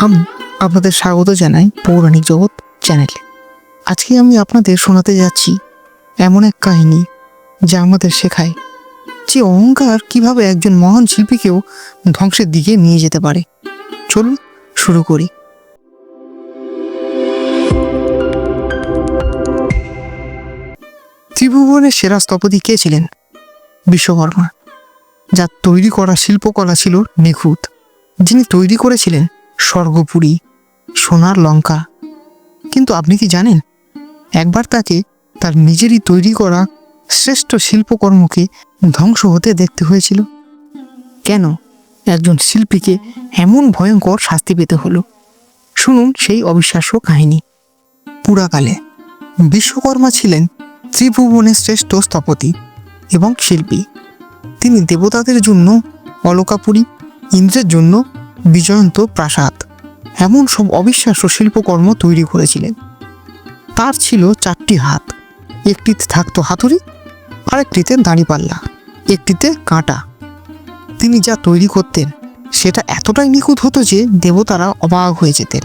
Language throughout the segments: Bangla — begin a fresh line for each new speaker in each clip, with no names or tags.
আমি, আপনাদের স্বাগত জানাই পৌরাণিক জগৎ চ্যানেলে। আজকে আমি আপনাদের শোনাতে যাচ্ছি এমন এক কাহিনী যা আমাদের শেখায় যে অহংকার কীভাবে একজন মহান শিল্পীকেও ধ্বংসের দিকে নিয়ে যেতে পারে। চলুন শুরু করি। ত্রিভুবনের সেরা স্থপতি কে ছিলেন? বিশ্বকর্মা যার তৈরি করা শিল্পকলা ছিল নিখুঁত। যিনি তৈরি করেছিলেন স্বর্গপুরী, সোনার লঙ্কা। কিন্তু আপনি কি জানেন, একবার তাকে তার নিজেরই তৈরি করা শ্রেষ্ঠ শিল্পকর্মকে ধ্বংস হতে দেখতে হয়েছিল। কেন একজন শিল্পীকে এমন ভয়ঙ্কর শাস্তি পেতে হলো? শুনুন সেই অবিশ্বাস্য কাহিনী। পুরাকালে বিশ্বকর্মা ছিলেন ত্রিভুবনের শ্রেষ্ঠ স্থপতি এবং শিল্পী। তিনি দেবতাদের জন্য অলকাপুরী, ইন্দ্রের জন্য বিজয়ন্ত প্রাসাদ। এমন সব অবিশ্বাস্য শিল্পকর্ম তৈরি করেছিলেন। তার ছিল চারটি হাত। একটিতে থাকতো হাতুড়ি, আরেকটিতে দাঁড়িপাল্লা, একটিতে কাঁটা। তিনি যা তৈরি করতেন, সেটা এতটাই নিখুঁত হতো যে দেবতারা অবাক হয়ে যেতেন।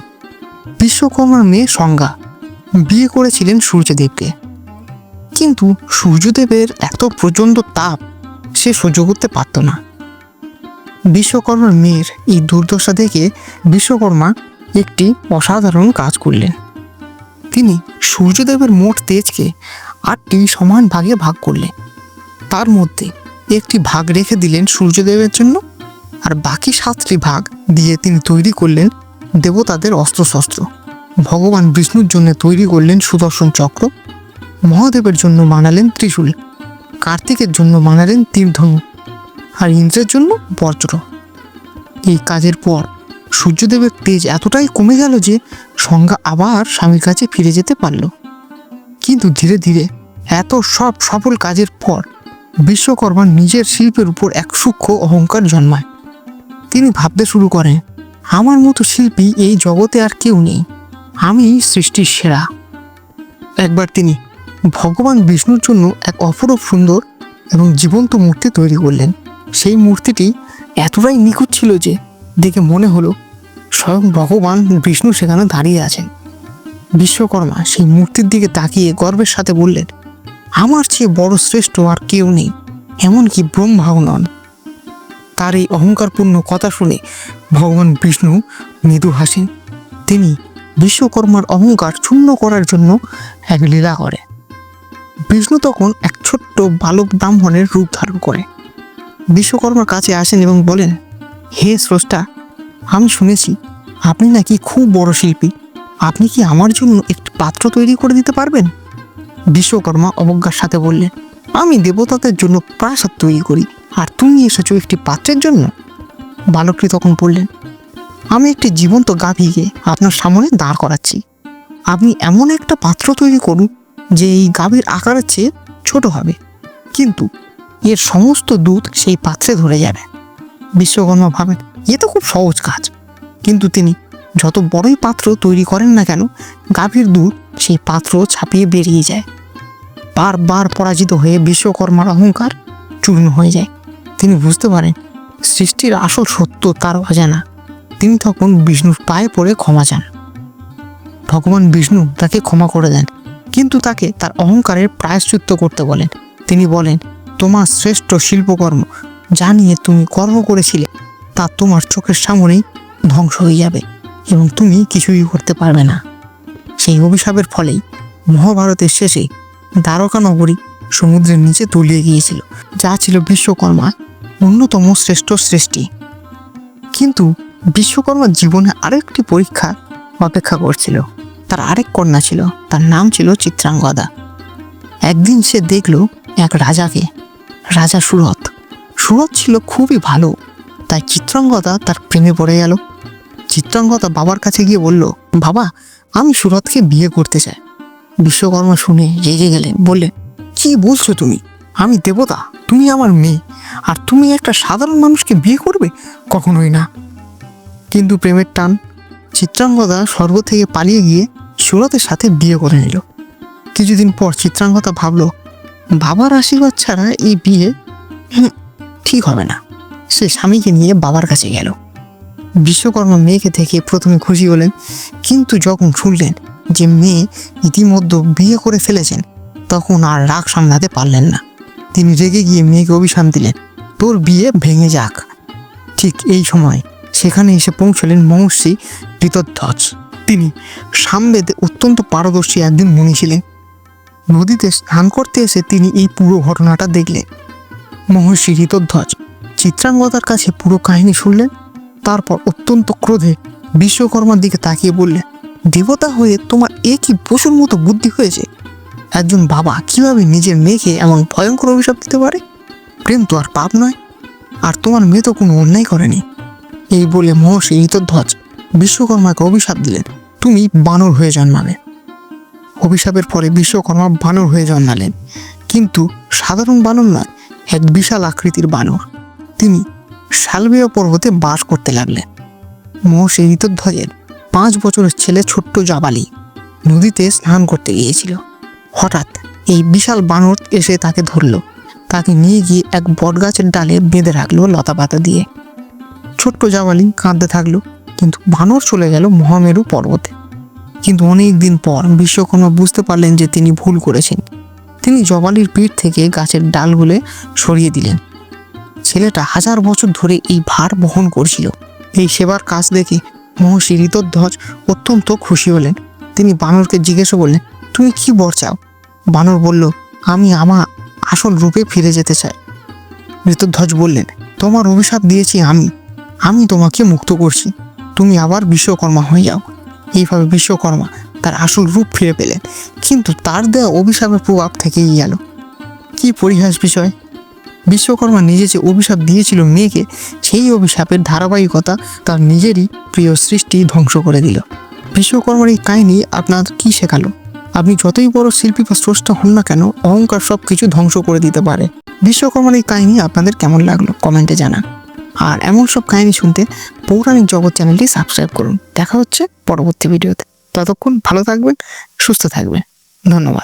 বিশ্বকর্মার মেয়ে সংজ্ঞা, বিয়ে করেছিলেন সূর্যদেবকে। কিন্তু সূর্যদেবের এত প্রচণ্ড তাপ, সে সহ্য করতে পারত না। বিশ্বকর্মার মেয়ের এই দুর্দশা দেখে বিশ্বকর্মা একটি অসাধারণ কাজ করলেন। তিনি সূর্যদেবের মোট তেজকে আটটি সমান ভাগে ভাগ করলেন। তার মধ্যে একটি ভাগ রেখে দিলেন সূর্যদেবের জন্য আর বাকি সাতটি ভাগ দিয়ে তিনি তৈরি করলেন দেবতাদের অস্ত্রশস্ত্র। ভগবান বিষ্ণুর জন্য তৈরি করলেন সুদর্শন চক্র। মহাদেবের জন্য বানালেন ত্রিশূল। কার্তিকের জন্য বানালেন তীরধনু। আর ইন্দ্রের জন্য বজ্র। এই কাজের পর সূর্যদেবের তেজ এতটাই কমে গেল যে সংজ্ঞা আবার স্বামীর কাছে ফিরে যেতে পারল। কিন্তু ধীরে ধীরে এত সব সফল কাজের পর বিশ্বকর্মা নিজের শিল্পের উপর এক সূক্ষ্ম অহংকার জন্মায়। তিনি ভাবতে শুরু করেন, আমার মতো শিল্পী এই জগতে আর কেউ নেই। আমি সৃষ্টির সেরা। একবার তিনি ভগবান বিষ্ণুর জন্য এক অপরূপ সুন্দর এবং জীবন্ত মূর্তি তৈরি করলেন। সেই মূর্তিটি এতটাই নিখুঁত ছিল যে দেখে মনে হলো স্বয়ং ভগবান বিষ্ণু সেখানে দাঁড়িয়ে আছেন। বিশ্বকর্মা সেই মূর্তির দিকে তাকিয়ে গর্বের সাথে বললেন, আমার চেয়ে বড় শ্রেষ্ঠ আর কেউ নেই, এমনকি ব্রহ্মাও নন। তার এই অহংকারপূর্ণ কথা শুনে ভগবান বিষ্ণু মৃদু হাসেন। তিনি বিশ্বকর্মার অহংকার চূর্ণ করার জন্য এক লীলা করে। বিষ্ণু তখন এক ছোট্ট বালক ব্রাহ্মণের রূপ ধারণ করে। বিশ্বকর্মার কাছে আসেন এবং বলেন, হে স্রষ্টা, আমি শুনেছি আপনি নাকি খুব বড় শিল্পী। আপনি কি আমার জন্য একটি পাত্র তৈরি করে দিতে পারবেন? বিশ্বকর্মা অবজ্ঞার সাথে বললেন, আমি দেবতাদের জন্য প্রাসাদ তৈরি করি, আর তুমি এসেছ একটি পাত্রের জন্য? বালকটি তখন বললেন, আমি একটি জীবন্ত গাভীকে আপনার সামনে দাঁড় করাচ্ছি। আপনি এমন একটা পাত্র তৈরি করুন যে এই গাভীর আকারের চেয়ে ছোট হবে। কিন্তু এর সমস্ত দুধ সেই পাত্রে ধরে যাবে। বিশ্বকর্মা ভাবেন, এ তো খুব সহজ কাজ। কিন্তু তিনি, যত বড়ই পাত্র তৈরি করেন না কেন, গাভীর দুধ সেই পাত্র ছাপিয়ে বেরিয়ে যায়। বারবার পরাজিত হয়ে বিশ্বকর্মার অহংকার চূর্ণ হয়ে যায়। তিনি বুঝতে পারেন, সৃষ্টির আসল সত্য তার অজানা। তিনি তখন বিষ্ণুর পায়ে পড়ে ক্ষমা চান। ভগবান বিষ্ণু তাকে ক্ষমা করে দেন, কিন্তু তাকে তার অহংকারের প্রায়শ্চিত্ত করতে বলেন। তিনি বলেন তোমার শ্রেষ্ঠ শিল্পকর্ম যা নিয়ে তুমি গর্ব করেছিলে, তা তোমার চোখের সামনেই ধ্বংস হয়ে যাবে এবং তুমি কিছুই করতে পারবে না। সেই অভিশাপের ফলেই মহাভারতের শেষে দ্বারকা নগরী সমুদ্রের নিচে তলিয়ে গিয়েছিল, যা ছিল বিশ্বকর্মা অন্যতম শ্রেষ্ঠ সৃষ্টি। কিন্তু বিশ্বকর্মার জীবনে আরেকটি পরীক্ষা অপেক্ষা করছিল। তার আরেক কন্যা ছিল, তার নাম ছিল চিত্রাঙ্গদা। একদিন সে দেখল এক রাজাকে রাজা সুরত সুরত ছিল খুবই ভালো। তাই চিত্রাঙ্গদা তার প্রেমে পড়ে গেল। চিত্রাঙ্গদা বাবার কাছে গিয়ে বলল, বাবা, আমি সুরতকে বিয়ে করতে চাই। বিশ্বকর্মা শুনে রেগে গেলেন, বললেন, কি বলছো তুমি? আমি দেবতা, তুমি আমার মেয়ে, আর তুমি একটা সাধারণ মানুষকে বিয়ে করবে? কখনোই না। কিন্তু প্রেমের টান চিত্রাঙ্গদা স্বর্গ থেকে পালিয়ে গিয়ে সুরতের সাথে বিয়ে করে নিল। কিছুদিন পর চিত্রাঙ্গদা ভাবলো বাবার আশীর্বাদ ছাড়া এই বিয়ে ঠিক হবে না। সে স্বামীকে নিয়ে বাবার কাছে গেল। বিশ্বকর্মা মেয়েকে দেখে প্রথমে খুশি হলেন, কিন্তু যখন শুনলেন যে মেয়ে ইতিমধ্যে বিয়ে করে ফেলেছেন, তখন আর রাগ সামলাতে পারলেন না। তিনি রেগে গিয়ে মেয়েকে অভিশাপ দিলেন, তোর বিয়ে ভেঙে যাক। ঠিক এই সময় সেখানে এসে পৌঁছলেন মহর্ষি ঋতধ্বজ তিনি সামবেদে অত্যন্ত পারদর্শী একজন মুনি ছিলেন। নদীতে স্নান করতে এসে তিনি এই পুরো ঘটনাটা দেখলেন। মহর্ষি ঋতধ্বজ চিত্রাঙ্গদার কাছে পুরো কাহিনী শুনলেন, তারপর অত্যন্ত ক্রোধে বিশ্বকর্মার দিকে তাকিয়ে বললেন, দেবতা হয়ে তোমার এ কি পশুর মতো বুদ্ধি হয়েছে? একজন বাবা কীভাবে নিজের মেয়েকে এমন ভয়ঙ্কর অভিশাপ দিতে পারে? প্রেম তো আর পাপ নয়, আর তোমার মেয়ে তো কোনো অন্যায় করেনি। এই বলে মহর্ষি ঋতধ্বজ বিশ্বকর্মাকে অভিশাপ দিলেন, তুমি বানর হয়ে জন্মাবে। অভিশাপের পরে বিশ্বকর্মা বানর হয়ে জন্মালেন। কিন্তু সাধারণ বানর নয়, এক বিশাল আকৃতির বানর। তিনি শালবীয় পর্বতে বাস করতে লাগলেন। মহর্ষি ঋতধ্বজের পাঁচ বছরের ছেলে ছোট্ট জাবালি নদীতে স্নান করতে গিয়েছিল। হঠাৎ এই বিশাল বানর এসে তাকে ধরলো। তাকে নিয়ে গিয়ে এক বটগাছের ডালে বেঁধে রাখল লতা পাতা দিয়ে। ছোট্ট জাবালি কাঁদতে থাকল, কিন্তু বানর চলে গেল মহামেরু পর্বতে। কিন্তু অনেক দিন পর বিশ্বকর্মা বুঝতে পারলেন যে তিনি ভুল করেছেন। তিনি জবালির পিঠ থেকে গাছের ডালগুলো সরিয়ে দিলেন। ছেলেটা হাজার বছর ধরে এই ভার বহন করছিল। এই সেবার কাজ দেখে মহর্ষি ঋতধ্বজ অত্যন্ত খুশি হলেন। তিনি বানরকে জিজ্ঞেস করলেন, তুমি কি বর চাও? বানর বলল, আমি আমার আসল রূপে ফিরে যেতে চাই। ঋতধ্বজ বললেন, তোমার অভিশাপ দিয়েছি আমি। আমি তোমাকে মুক্ত করছি। তুমি আবার বিশ্বকর্মা হয়ে যাও। এইভাবে বিশ্বকর্মা তার আসল রূপ ফিরে পেলেন। কিন্তু তার দেওয়া অভিশাপের প্রভাব থেকেই গেল। কি পরিহাস বিষয়? বিশ্বকর্মা নিজে যে অভিশাপ দিয়েছিল মেয়েকে, সেই অভিশাপের ধারাবাহিকতা তার নিজেরই প্রিয় সৃষ্টি ধ্বংস করে দিল। বিশ্বকর্মার এই কাহিনী আপনার কি শেখালো? আপনি যতই বড় শিল্পী বা স্রষ্টা হন না কেন, অহংকার সব কিছু ধ্বংস করে দিতে পারে। বিশ্বকর্মার এই কাহিনী আপনাদের কেমন লাগল? কমেন্টে জানান। আর এমন সব কাহিনী শুনতে পৌরাণিক জগৎ চ্যানেলটি সাবস্ক্রাইব করুন। দেখা হচ্ছে পরবর্তী ভিডিওতে। ততক্ষণ ভালো থাকবেন, সুস্থ থাকবেন। ধন্যবাদ।